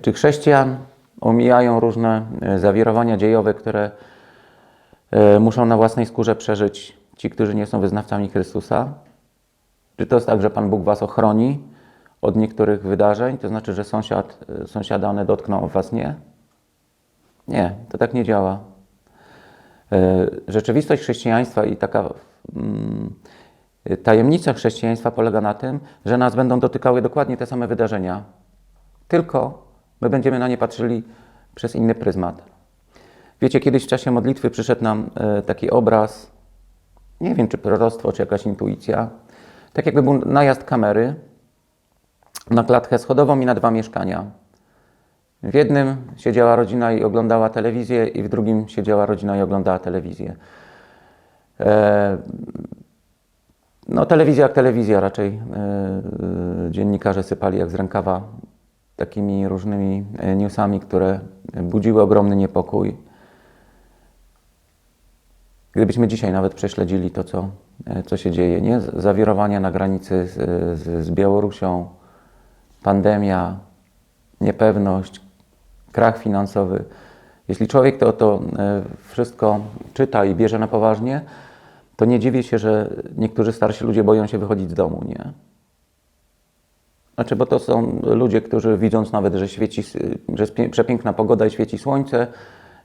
czy chrześcijan omijają różne e, zawirowania dziejowe, które e, muszą na własnej skórze przeżyć ci, którzy nie są wyznawcami Chrystusa? Czy to jest tak, że Pan Bóg was ochroni od niektórych wydarzeń, to znaczy, że sąsiad, e, sąsiada one dotkną, was nie? Nie, to tak nie działa. Rzeczywistość chrześcijaństwa i taka mm, tajemnica chrześcijaństwa polega na tym, że nas będą dotykały dokładnie te same wydarzenia, tylko my będziemy na nie patrzyli przez inny pryzmat. Wiecie, kiedyś w czasie modlitwy przyszedł nam e, taki obraz, nie wiem czy proroctwo, czy jakaś intuicja, tak jakby był najazd kamery na klatkę schodową i na dwa mieszkania. W jednym siedziała rodzina i oglądała telewizję, i w drugim siedziała rodzina i oglądała telewizję. E, no, telewizja jak telewizja, raczej e, dziennikarze sypali jak z rękawa takimi różnymi e, newsami, które budziły ogromny niepokój. Gdybyśmy dzisiaj nawet prześledzili to, co, e, co się dzieje, nie? Zawirowania na granicy z, z, z Białorusią, pandemia, niepewność, krach finansowy. Jeśli człowiek to, to e, wszystko czyta i bierze na poważnie, to nie dziwię się, że niektórzy starsi ludzie boją się wychodzić z domu, nie? Znaczy, bo to są ludzie, którzy widząc nawet, że świeci, że jest przepiękna pogoda i świeci słońce,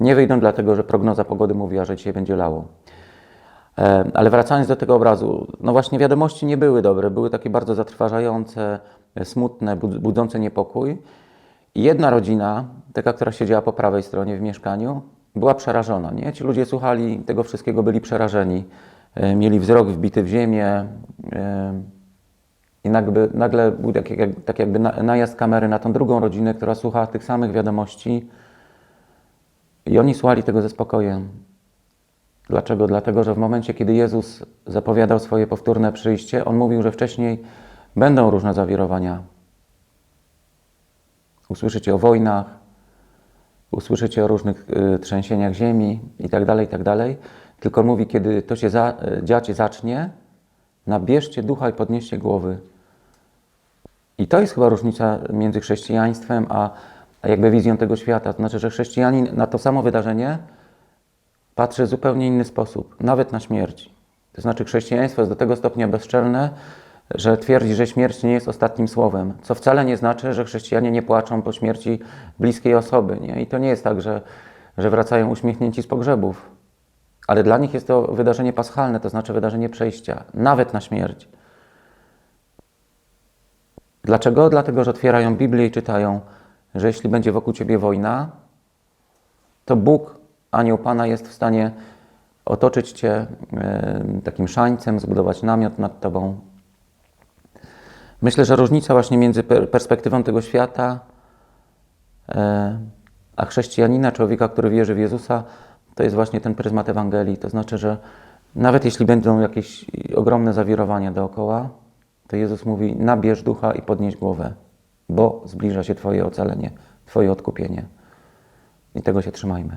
nie wyjdą dlatego, że prognoza pogody mówiła, że dzisiaj będzie lało. E, Ale wracając do tego obrazu, no właśnie wiadomości nie były dobre, były takie bardzo zatrważające, e, smutne, bud- budzące niepokój. I jedna rodzina, taka, która siedziała po prawej stronie w mieszkaniu, była przerażona. Nie? Ci ludzie słuchali tego wszystkiego, byli przerażeni. E, Mieli wzrok wbity w ziemię. I nagle, nagle był tak, jak, tak jakby na- najazd kamery na tą drugą rodzinę, która słuchała tych samych wiadomości. I oni słuchali tego ze spokojem. Dlaczego? Dlatego, że w momencie, kiedy Jezus zapowiadał swoje powtórne przyjście, On mówił, że wcześniej będą różne zawirowania. Usłyszycie o wojnach, usłyszycie o różnych y, trzęsieniach ziemi i tak dalej, i tak. Tylko mówi, kiedy to się za, y, dziać zacznie, nabierzcie ducha i podnieście głowy. I to jest chyba różnica między chrześcijaństwem a, jakby wizją tego świata. To znaczy, że chrześcijanin na to samo wydarzenie patrzy w zupełnie inny sposób, nawet na śmierć. To znaczy, chrześcijaństwo jest do tego stopnia bezczelne, że twierdzi, że śmierć nie jest ostatnim słowem, co wcale nie znaczy, że chrześcijanie nie płaczą po śmierci bliskiej osoby. Nie? I to nie jest tak, że, że wracają uśmiechnięci z pogrzebów. Ale dla nich jest to wydarzenie paschalne, to znaczy wydarzenie przejścia, nawet na śmierć. Dlaczego? Dlatego, że otwierają Biblię i czytają, że jeśli będzie wokół ciebie wojna, to Bóg, anioł Pana, jest w stanie otoczyć cię e, takim szańcem, zbudować namiot nad tobą. Myślę, że różnica właśnie między per- perspektywą tego świata e, a chrześcijanina, człowieka, który wierzy w Jezusa, to jest właśnie ten pryzmat Ewangelii. To znaczy, że nawet jeśli będą jakieś ogromne zawirowania dookoła, to Jezus mówi: nabierz ducha i podnieś głowę, bo zbliża się Twoje ocalenie, Twoje odkupienie. I tego się trzymajmy.